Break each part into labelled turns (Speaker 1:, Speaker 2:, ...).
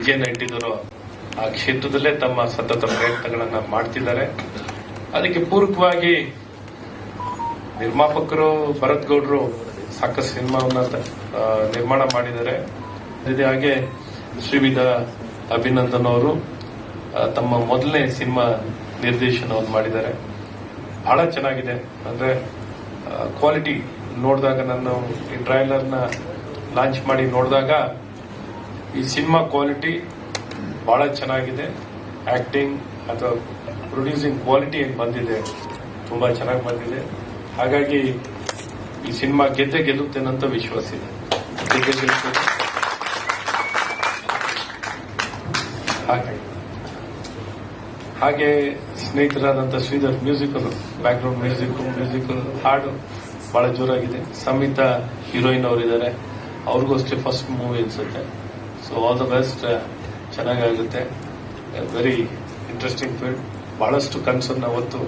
Speaker 1: ವಿಜಯನ ನಂಟಿದರು ಆ ಕ್ಷೇತ್ರದಲ್ಲೇ ತಮ್ಮ ಸತತ ಪ್ರಯತ್ನಗಳನ್ನ ಮಾಡ್ತಿದ್ದಾರೆ. ಅದಕ್ಕೆ ಪೂರಕವಾಗಿ ನಿರ್ಮಾಪಕರು ಭರತ್ ಗೌಡರು ಸಾಕಷ್ಟು ಸಿನಿಮಾವನ್ನ ನಿರ್ಮಾಣ ಮಾಡಿದ್ದಾರೆ. ಅದೇ ಹಾಗೆ ಶ್ರೀವಿಧ ಅಭಿನಂದನ್ ಅವರು ತಮ್ಮ ಮೊದಲನೇ ಸಿನಿಮಾ ನಿರ್ದೇಶನವನ್ನು ಮಾಡಿದ್ದಾರೆ. ಬಹಳ ಚೆನ್ನಾಗಿದೆ. ಅಂದ್ರೆ ಕ್ವಾಲಿಟಿ ನೋಡಿದಾಗ ನಾನು ಈ ಟ್ರೈಲರ್ನ ಲಾಂಚ್ ಮಾಡಿ ನೋಡಿದಾಗ ಈ ಸಿನಿಮಾ ಕ್ವಾಲಿಟಿ ಬಹಳ ಚೆನ್ನಾಗಿದೆ. ಆಕ್ಟಿಂಗ್ ಅಥವಾ ಪ್ರೊಡ್ಯೂಸಿಂಗ್ ಕ್ವಾಲಿಟಿ ಏನು ಬಂದಿದೆ ತುಂಬಾ ಚೆನ್ನಾಗಿ ಬಂದಿದೆ. ಹಾಗಾಗಿ ಈ ಸಿನಿಮಾ ಗೆದ್ದೆ ಗೆಲ್ಲುತ್ತೇನಂತ ವಿಶ್ವಾಸ ಇದೆ. ಹಾಗೆ. ಹಾಗೆ ಸ್ನೇಹಿತರಾದಂಥ Sridhar musical background music, musical, ಹಾಡು ಬಹಳ ಜೋರಾಗಿದೆ. ಸಂಹಿತಾ ಹೀರೋಯಿನ್ ಅವರಿದ್ದಾರೆ. ಅವ್ರಿಗೂ ಅಷ್ಟೇ ಫಸ್ಟ್ ಮೂವಿ ಅನ್ಸುತ್ತೆ. ಸೊ ಆಲ್ ದ ಬೆಸ್ಟ್ ಚೆನ್ನಾಗಾಗುತ್ತೆ. ವೆರಿ ಇಂಟ್ರೆಸ್ಟಿಂಗ್ ಫೀಲ್ಡ್ ಬಹಳಷ್ಟು ಕನಸನ್ನ ಅವತ್ತು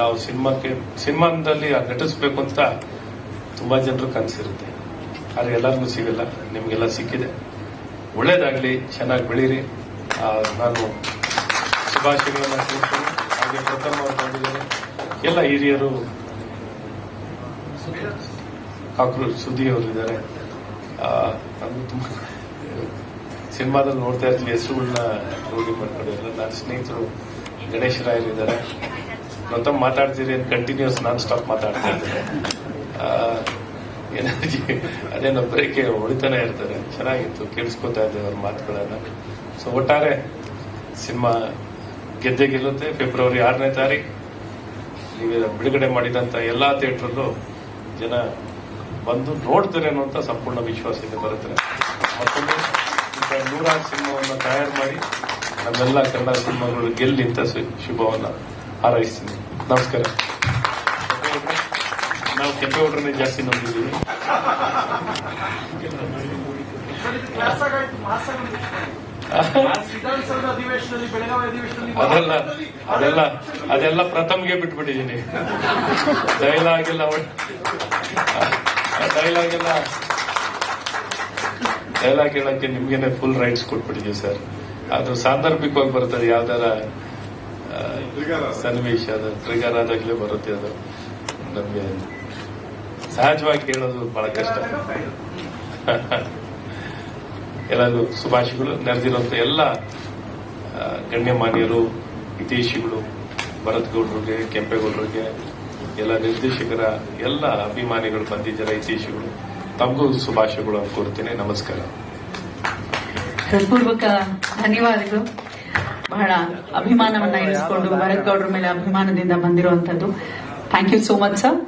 Speaker 1: ನಾವು ಸಿನಿಮಾಕ್ಕೆ ಸಿನಿಮಾದಲ್ಲಿ ನಟಿಸ್ಬೇಕು ಅಂತ ತುಂಬಾ ಜನರು ಕನಸಿರುತ್ತೆ. ಆದ್ರೆ ಎಲ್ಲರಿಗೂ ಸಿಗಲ್ಲ. ನಿಮ್ಗೆಲ್ಲ ಸಿಕ್ಕಿದೆ. ಒಳ್ಳೇದಾಗ್ಲಿ. ಚೆನ್ನಾಗಿ ಬೆಳೀರಿ. ನಾನು ಶುಭಾಶಯಗಳನ್ನ ಕೋರ್ತೀನಿ ಹಾಗೆ ಪ್ರಥಮ ಎಲ್ಲ ಹಿರಿಯರು ಕಾಕ್ರೋಚ್ ಸುದ್ದಿ ಅವರಿದ್ದಾರೆ. ಇದ್ದಾರೆ ತುಂಬ ಸಿನಿಮಾದಲ್ಲಿ ನೋಡ್ತಾ ಇರ್ತೀವಿ ಹೆಸರುಗಳನ್ನ ರೂಢಿ ಮಾಡ್ಕೊಂಡಿರಲ್ಲ ನನ್ನ ಸ್ನೇಹಿತರು ಗಣೇಶ ರಾಯರಿದ್ದಾರೆ ಅಂತ ಮಾತಾಡ್ತೀರಿ ಕಂಟಿನ್ಯೂಸ್ ನಾನ್ ಸ್ಟಾಪ್ ಮಾತಾಡ್ತಾ ಇದ್ದಾರೆ ಎನರ್ಜಿ ಅದೇನೋ ಬ್ರೇಕ್ ಹೊಡಿತಾನೆ ಇರ್ತಾರೆ. ಚೆನ್ನಾಗಿತ್ತು, ಕೇಳಿಸ್ಕೊತಾ ಇದ್ದೆ ಅವ್ರ ಮಾತುಗಳನ್ನ. ಸೊ ಒಟ್ಟಾರೆ ಸಿನಿಮಾ ಗೆದ್ದೆ ಗೆಲ್ಲುತ್ತೆ. ಫೆಬ್ರವರಿ ಆರನೇ ತಾರೀಕು ನೀವು ಬಿಡುಗಡೆ ಮಾಡಿದಂತ ಎಲ್ಲಾ ಥಿಯೇಟ್ರಲ್ಲೂ ಜನ ಬಂದು ನೋಡ್ತಾರೆ ಅನ್ನುವಂತ ಸಂಪೂರ್ಣ ವಿಶ್ವಾಸ ಇದೆ ಬರುತ್ತೆ. ಮತ್ತೊಂದು ನೂರಾರು ಸಿನಿಮಾವನ್ನು ತಯಾರು ಮಾಡಿ ನಮ್ಮೆಲ್ಲ ಕನ್ನಡ ಸಿನಿಮಾಗಳು ಗೆಲ್ಲಿ ಅಂತ ಶುಭವನ್ನು ಹಾರೈಸ್ತೀನಿ. ನಮಸ್ಕಾರ. ನಾವು ಕೆಂಪೇಗೌಡರನ್ನೇ ಜಾಸ್ತಿ ನಂಬಿದ್ದೀವಿ ಅದೆಲ್ಲ ಅದೆಲ್ಲ ಅದೆಲ್ಲ ಪ್ರಥಮ್ಗೆ ಬಿಟ್ಬಿಟ್ಟಿದ್ದೀನಿ. ಡೈಲಾಗ್ ಎಲ್ಲ ಡೈಲಾಗ್ ಎಲ್ಲ ಡೈಲಾಗ್ ಹೇಳಕ್ಕೆ ನಿಮ್ಗೇನೆ ಫುಲ್ ರೈಟ್ಸ್ ಕೊಟ್ಬಿಟ್ಟಿದ್ದೀವಿ ಸರ್ ಅದು ಸಾಂದರ್ಭಿಕವಾಗಿ ಬರ್ತದೆ ಯಾವ್ದಾರ ಸನ್ನಿವೇಶ ಅದು ಟ್ರಿಗರ್ ಆದಾಗಲೇ ಬರುತ್ತೆ ಅದು. ನಮ್ಗೆ ಸಹಜವಾಗಿ ಹೇಳೋದು ಬಹಳ ಕಷ್ಟ. ಎಲ್ಲರಿಗೂ ಶುಭಾಶಯಗಳು. ನೆರೆದಿರುವಂತ ಎಲ್ಲ ಗಣ್ಯಮಾನ್ಯರು ಹಿತೇಶಿಗಳು ಭರತ್ ಗೌಡ್ರಿಗೆ ಕೆಂಪೇಗೌಡರಿಗೆ ಎಲ್ಲ ನಿರ್ದೇಶಕರ ಎಲ್ಲ ಅಭಿಮಾನಿಗಳು ಬಂದಿದ್ದಾರೆ ಹಿತೈಷಿಗಳು ತಮಗೂ ಶುಭಾಶಯಗಳು ಕೋರ್ತೀನಿ. ನಮಸ್ಕಾರ.
Speaker 2: ಹೃತ್ಪೂರ್ವಕ ಧನ್ಯವಾದಗಳು. ಬಹಳ ಅಭಿಮಾನವನ್ನ ಇರಿಸಿಕೊಂಡು ಭರತ್ ಗೌಡ್ರ ಮೇಲೆ ಅಭಿಮಾನದಿಂದ ಬಂದಿರುವಂತದ್ದು thank you so much sir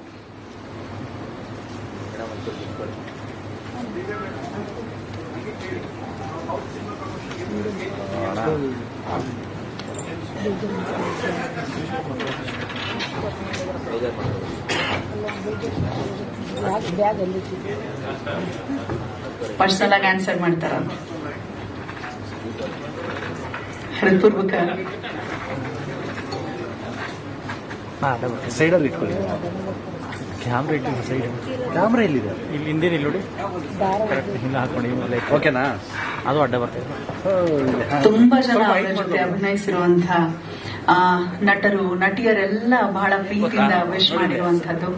Speaker 2: personal ಆಗಿ ಆನ್ಸರ್ ಮಾಡ್ತಾರ. ಹೃತ್ಪೂರ್ವಕ.
Speaker 3: ಸೈಡಲ್ಲಿ ಇಟ್ಕೊಳ್ಳಿ. ಕ್ಯಾಮ್ರಾ ಇಟ್ಟು ಸೈಡ್. ಕ್ಯಾಮ್ರಾ ಎಲ್ಲಿದೆ? ಇಲ್ಲಿ ಹಿಂದೆ ಇಲ್ಲಿ ನೋಡಿ. ಕರೆಕ್ಟ್ ಹಿಂದೆ ಹಾಕೊಂಡು ಲೈಕ್ ಓಕೆನಾ ಅದು ಅಡ್ಡ ಬರ್ತಾ
Speaker 2: ತುಂಬಾ ಜನ ಅವರ ಜೊತೆ ಅಭಿನಯಿಸಿರುವಂತಹ ಆ, ನಟರು ನಟಿಯರೆಲ್ಲ ಬಹಳ ಪ್ರೀತಿಯಿಂದ ವಿಶ್ ಮಾಡಿರುವಂತದ್ದು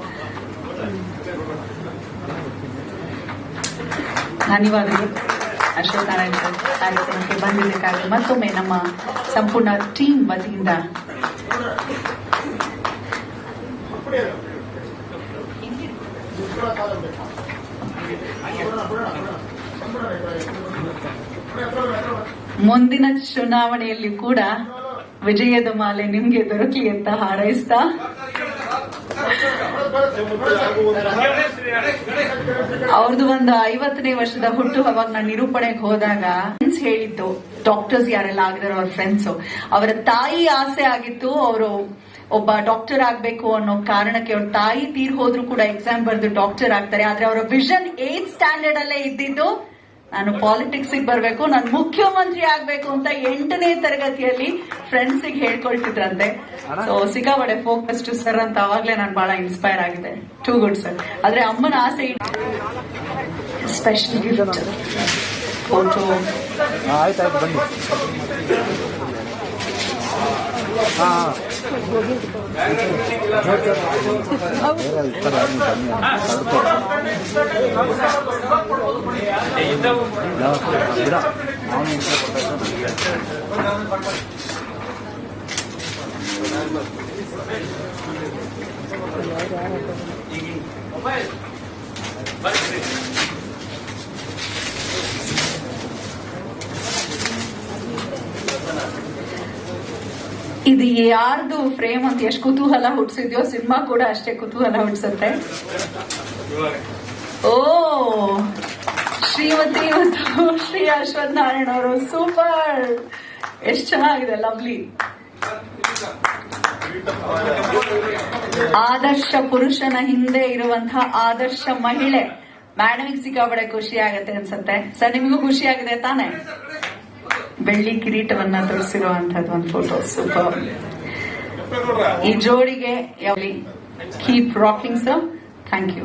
Speaker 2: ಧನ್ಯವಾದಗಳು. ಅಶೋಕ್ ನಾರಾಯಣ ಸರ್ ಕಾರ್ಯಕ್ರಮಕ್ಕೆ ಬಂದಿದ್ದಕ್ಕಾಗಿ ಮತ್ತೊಮ್ಮೆ ನಮ್ಮ ಸಂಪೂರ್ಣ ಟೀಮ್ ವತಿಯಿಂದ. ಮುಂದಿನ ಚುನಾವಣೆಯಲ್ಲಿ ಕೂಡ ವಿಜಯದ ಮಾಲೆ ನಿಮ್ಗೆ ದೊರಕಲಿ ಅಂತ ಹಾರೈಸ್ತಾ? ಅವ್ರದ್ದು ಒಂದು ಐವತ್ತನೇ ವರ್ಷದ ಹುಟ್ಟು ಅವಾಗ ನಾನು ನಿರೂಪಣೆಗೆ ಹೋದಾಗ ಫ್ರೆಂಡ್ಸ್ ಹೇಳಿದ್ದು ಡಾಕ್ಟರ್ಸ್ ಯಾರೆಲ್ಲ ಆಗಿದಾರೋ ಅವ್ರ ಫ್ರೆಂಡ್ಸ್ ಅವರ ತಾಯಿ ಆಸೆ ಆಗಿತ್ತು, ಅವರು ಒಬ್ಬ ಡಾಕ್ಟರ್ ಆಗ್ಬೇಕು ಅನ್ನೋ ಕಾರಣಕ್ಕೆ ಅವ್ರ ತಾಯಿ ತೀರ್ ಹೋದ್ರು ಕೂಡ ಎಕ್ಸಾಮ್ ಬರೆದು ಡಾಕ್ಟರ್ ಆಗ್ತಾರೆ. ಆದ್ರೆ ಅವರ ವಿಷನ್ ಏತ್ ಸ್ಟ್ಯಾಂಡರ್ಡ್ ಅಲ್ಲೇ ಇದ್ದಿದ್ದು ನಾನು ಪಾಲಿಟಿಕ್ಸ್ ಬರಬೇಕು ನಾನು ಮುಖ್ಯಮಂತ್ರಿ ಆಗ್ಬೇಕು ಅಂತ ಎಂಟನೇ ತರಗತಿಯಲ್ಲಿ ಫ್ರೆಂಡ್ಸ್ ಹೇಳ್ಕೊಳ್ತಿದ್ರಂತೆ. ಸೊ ಸಿಕ್ಕಾಪಡೆ ಫೋಕಸ್ ಟು ಸರ್ ಅಂತ ಅವಾಗಲೇ ನಾನು ಬಹಳ ಇನ್ಸ್ಪೈರ್ ಆಗಿದೆ. ಟೂ ಗುಡ್ ಸರ್ ಆದ್ರೆ ಅಮ್ಮನ ಆಸೆ ಸ್ಪೆಷಲ್ ಫೋಟೋ
Speaker 3: ಬರ್ತೀರಿ
Speaker 2: ಇದು ಯಾರ್ದು ಫ್ರೇಮ್ ಅಂತ ಎಷ್ಟು ಕುತೂಹಲ ಹುಟ್ಟಿಸಿದ್ಯೋ ಸಿನಿಮಾ ಕೂಡ ಅಷ್ಟೇ ಕುತೂಹಲ ಹುಟ್ಟಿಸುತ್ತೆ ಓ, ಶ್ರೀಮತಿ ಮತ್ತು ಶ್ರೀ ಅಶ್ವಥ್ ನಾರಾಯಣ ಅವರು, ಸೂಪರ್. ಎಷ್ಟು ಚೆನ್ನಾಗಿದೆ, ಲವ್ಲಿ. ಆದರ್ಶ ಪುರುಷನ ಹಿಂದೆ ಇರುವಂತಹ ಆದರ್ಶ ಮಹಿಳೆ. ಮೇಡಮಿಗೆ ಸಿಕ್ಕಾಬಡೆ ಖುಷಿ ಆಗತ್ತೆ ಅನ್ಸತ್ತೆ. ಸರ್ ನಿಮಗೂ ಖುಷಿ ಆಗಿದೆ ತಾನೆ? ಬೆಳ್ಳಿ ಕಿರೀಟವನ್ನ ತೋರಿಸಿರುವಂತಹದ್ದು ಒಂದು ಫೋಟೋ ಸೂಪರ್ ಈ ಜೋಡಿಗೆ keep rocking sir thank you